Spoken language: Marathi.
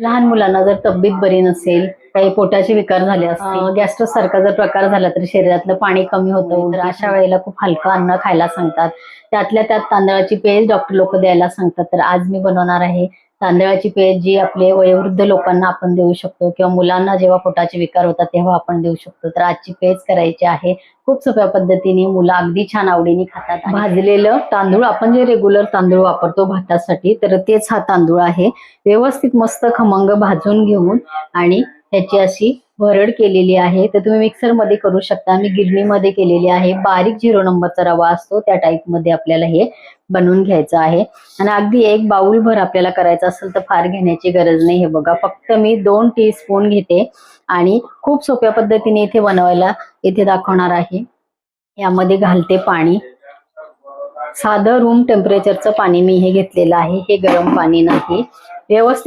लहान मुलांना जर तब्येत बरी नसेल काही पोटाचे विकार झाले असतील गॅस्ट्रोस सारखा जर प्रकार झाला तर शरीरातलं पाणी कमी होतं. तर अशा वेळेला खूप हलकं अन्न खायला सांगतात. त्यातल्या त्यात तांदळाची पेज डॉक्टर लोक द्यायला सांगतात. तर आज मी बनवणार आहे तांदळाची पेज जी आपले वयोवृद्ध लोकांना आपण देऊ शकतो किंवा मुलांना जेव्हा पोटाचे विकार होतात तेव्हा आपण देऊ शकतो. तर आजची पेज करायची आहे. खूप सोप्या पद्धतीने मुलं अगदी छान आवडीने खातात भाजलेलं तांदूळ आपण जे रेग्युलर तांदूळ वापरतो भातासाठी तर तेच हा तांदूळ आहे. व्यवस्थित मस्त खमंग भाजून घेऊन आणि त्याची अशी भरड केलेली आहे तर तुम्ही मिक्सरमध्ये करू शकता. मी गिरणीमध्ये केलेली आहे. बारीक झिरो नंबरचा रवा असतो त्या टाईपमध्ये आपल्याला हे बनवून घ्यायचं आहे. आणि अगदी एक बाउल भर आपल्याला करायचं असेल तर फार घेण्याची गरज नाही. हे बघा फक्त मी दोन टी स्पून घेते आणि खूप सोप्या पद्धतीने इथे बनवायला इथे दाखवणार आहे. यामध्ये घालते पाणी. साधं रूम टेम्परेचरचं पाणी मी हे घेतलेलं आहे. हे गरम पाणी नाही. व्यवस्थित